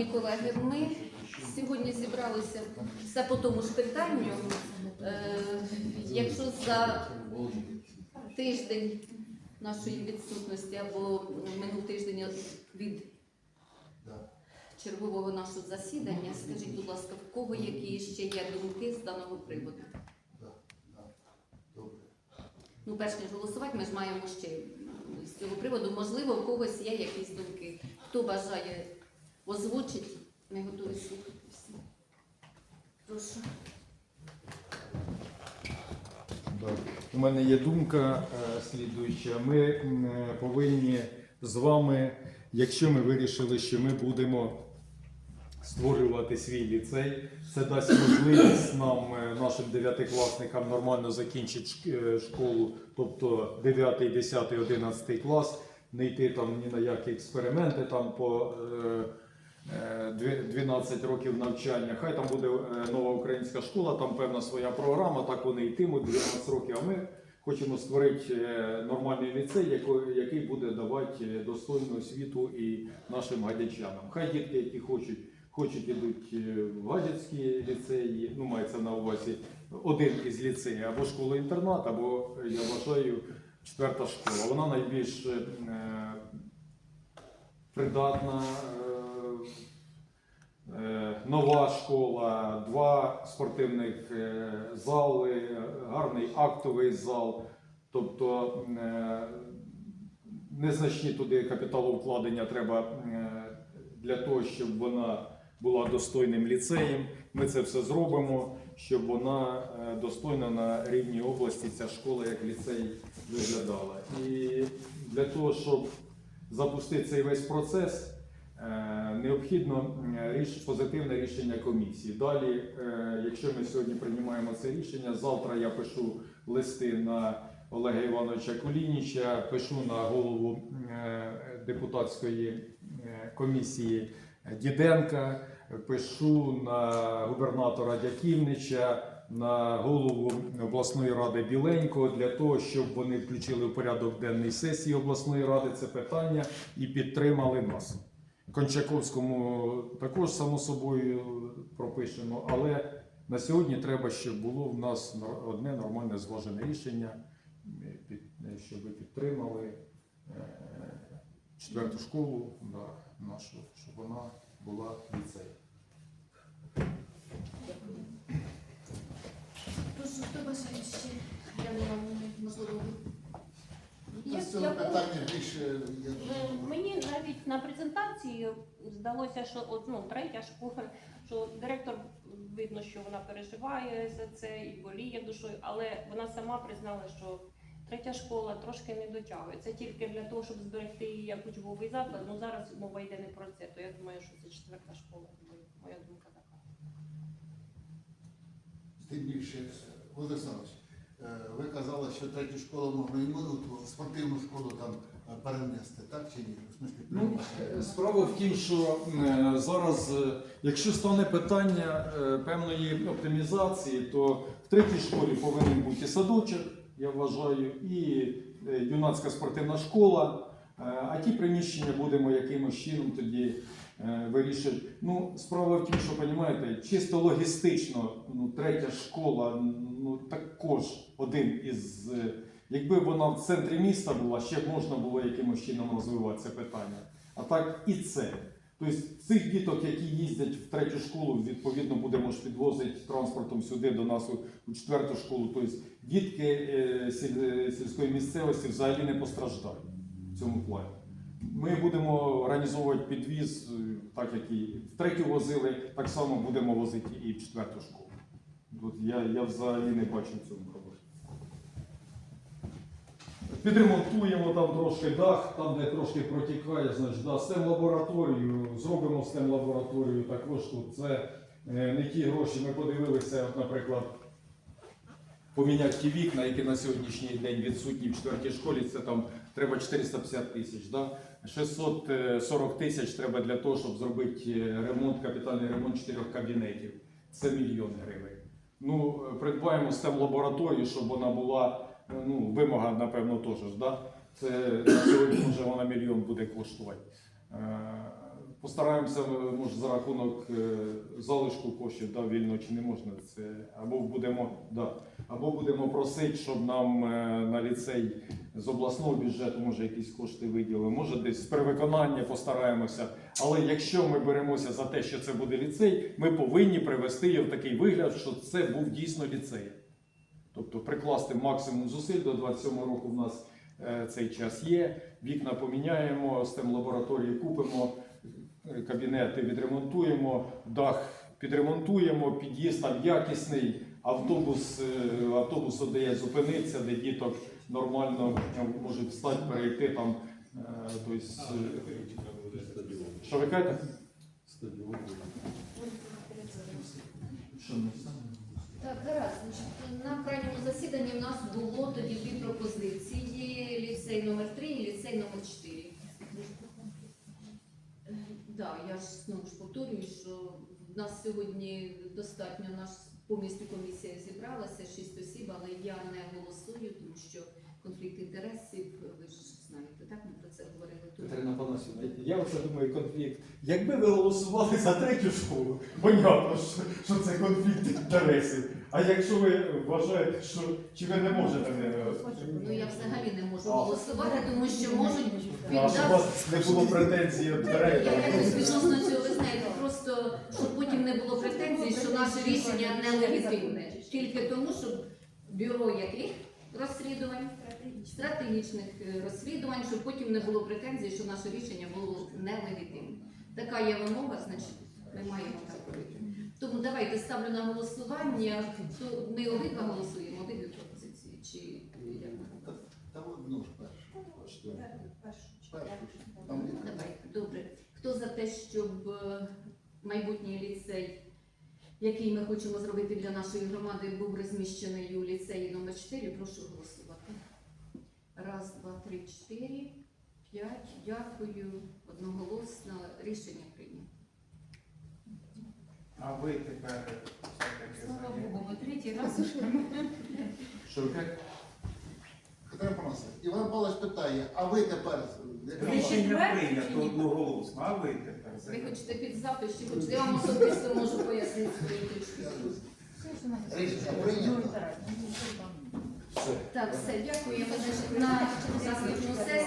Шановні колеги, ми сьогодні зібралися все по тому ж питанню. Е, Якщо за тиждень нашої відсутності або минув тиждень від чергового нашого засідання, скажіть, будь ласка, в кого які ще є думки з даного приводу? Ну, перш ніж голосувати, ми ж маємо ще з цього приводу. Можливо, у когось є якісь думки. Хто бажає озвучити, ми готові слухати всі. Прошу. У мене є думка е, слідуюча. Ми е, повинні з вами, якщо ми вирішили, що ми будемо створювати свій ліцей, це дасть можливість нам, е, нашим дев'ятикласникам, нормально закінчити шк- школу, тобто 9, 10, 11 клас, не йти там ні на які експерименти там по. Е, е, 12 років навчання. Хай там буде е, нова українська школа, там певна своя програма, так вони йтимуть 12 років. А ми хочемо створити е, нормальний ліцей, який буде давати е, достойну освіту і нашим гадячанам. Хай дітки, які хочуть, хочуть ідуть в гадяцькі ліцеї, ну мається на увазі один із ліцеїв, або школа-інтернат, або я вважаю четверта школа. Вона найбільш придатна. Нова школа, два спортивних е, зали, гарний актовий зал. Тобто е, незначні туди капіталовкладення треба е, для того, щоб вона була достойним ліцеєм. Ми це все зробимо, щоб вона достойно на рівні області ця школа як ліцей виглядала. І для того, щоб запустити цей весь процес, необхідно е, ріш- позитивне рішення комісії. Далі, е, якщо ми сьогодні приймаємо це рішення, завтра я пишу листи на Олега Івановича Кулініча, пишу на голову е, депутатської е, комісії Діденка, пишу на губернатора Дяківнича, на голову обласної ради Біленько для того, щоб вони включили в порядок денний сесії обласної ради це питання і підтримали нас. Кончаковському також само собою пропишемо, але на сьогодні треба, щоб було в нас одне нормальне зважене рішення, щоб ви підтримали е, четверту школу нашу, щоб вона була ліцеєм. Прошу, хто бажає ще? Я не З цього питання більше я Е, думаю, Мені навіть на презентації здалося, що от, ну, третя школа, що директор видно, що вона переживає за це і боліє душою, але вона сама признала, що третя школа трошки не дотягує. Це тільки для того, щоб зберегти її як учбовий заклад. Ну зараз мова йде не про це. То я думаю, що це четверта школа. Моя думка така. тим більше, Володимир Олександрович, е, ви казали, що третю школу можна і спортивну школу там е, перенести, так чи ні? Ну, е, справа в тім, що е, зараз, е, якщо стане питання е, певної оптимізації, то в третій школі повинен бути садочок, я вважаю, і е, юнацька спортивна школа. Е, А ті приміщення будемо якимось чином тоді е, вирішити. Ну, справа в тім, що розумієте, чисто логістично, ну, третя школа, ну також один із. е, Якби вона в центрі міста була, ще б можна було якимось чином розвивати це питання. А так і це. Тобто цих діток, які їздять в третю школу, відповідно будемо ж підвозити транспортом сюди до нас у, четверту школу. Тобто дітки е, сільської місцевості взагалі не постраждають в цьому плані. Ми будемо організовувати підвіз, е, так як і в третю возили, так само будемо возити і в четверту школу. От я, я взагалі не бачу в цьому проблеми. Підремонтуємо там трошки дах, там де трошки протікає, значить, да, STEM лабораторію, зробимо STEM лабораторію також тут. Це е, не ті гроші. Ми подивилися, от, наприклад, поміняти ті вікна, які на сьогоднішній день відсутні в четвертій школі, це там треба 450 тисяч. Да? 640 тисяч треба для того, щоб зробити е, ремонт, капітальний ремонт чотирьох кабінетів. Це мільйон гривень. Ну, е, придбаємо STEM лабораторію, щоб вона була е, ну, вимога, напевно, теж. Да? Це на сьогодні вже вона мільйон буде коштувати. Постараємося, е, може, за рахунок е, залишку коштів да, вільно чи не можна це. Або будемо, да, або будемо просити, щоб нам е, на ліцей з обласного бюджету може якісь кошти виділили. Може, десь з перевиконання постараємося. Але якщо ми беремося за те, що це буде ліцей, ми повинні привести його в такий вигляд, що це був дійсно ліцей. Тобто прикласти максимум зусиль до 27 року в нас цей час є. Вікна поміняємо, STEM лабораторії купимо, кабінети відремонтуємо, дах підремонтуємо, під'їзд там якісний, автобус, е, автобус де зупиниться, де діток нормально е, можуть встати, перейти там. Тобто, що ви кажете? Що ми? Так, гаразд. Значить, на крайньому засіданні в нас було тоді дві пропозиції: ліцей номер 3 і ліцей номер 4. Так, я ж знову ж повторюю, що в нас сьогодні достатньо наш повністю комісія зібралася, шість осіб, але я не голосую, тому що конфлікт інтересів, ви ж знаєте, так ми про це говорили тут. Катерина Панасівна, я оце думаю конфлікт. Якби ви голосували за третю школу, понятно, що, що це конфлікт інтересів. А якщо ви вважаєте, що чи ви не можете не Ну я взагалі не можу голосувати, тому що можуть а щоб у піддати. вас не було претензій від Я якось відносно цього, ви знаєте, просто щоб потім не було претензій, що наше рішення нелегітимне. Тільки тому, щоб бюро яких розслідувань, стратегічних е, розслідувань, щоб потім не було претензій, що наше рішення було нелегітимне. Така є вимога, значить ми маємо так робити. Тому давайте ставлю на голосування. То Ми обидва голосуємо, обидві пропозиції. Чи як? Та, одну ж першу. Першу. Добре. Хто за те, щоб е, майбутній ліцей, який ми хочемо зробити для нашої громади, був розміщений у ліцеї номер 4, прошу голосувати. Раз, два, три, чотири, п'ять. Дякую. Одноголосно рішення прийнято. А ви тепер все-таки Слава Богу, ми третій раз уже. Що ви кажете? Катерина Панасівна, Іван Павлович питає, а ви тепер яка Ви ще- Рішення четвертий чи прийнято ні? одноголосно, а ви тепер Ви хочете під запис чи хочете? Я вам особисто можу пояснити свою точку зору. Рішення прийнято. Так, все, дякую. Значить, на наступну сесію.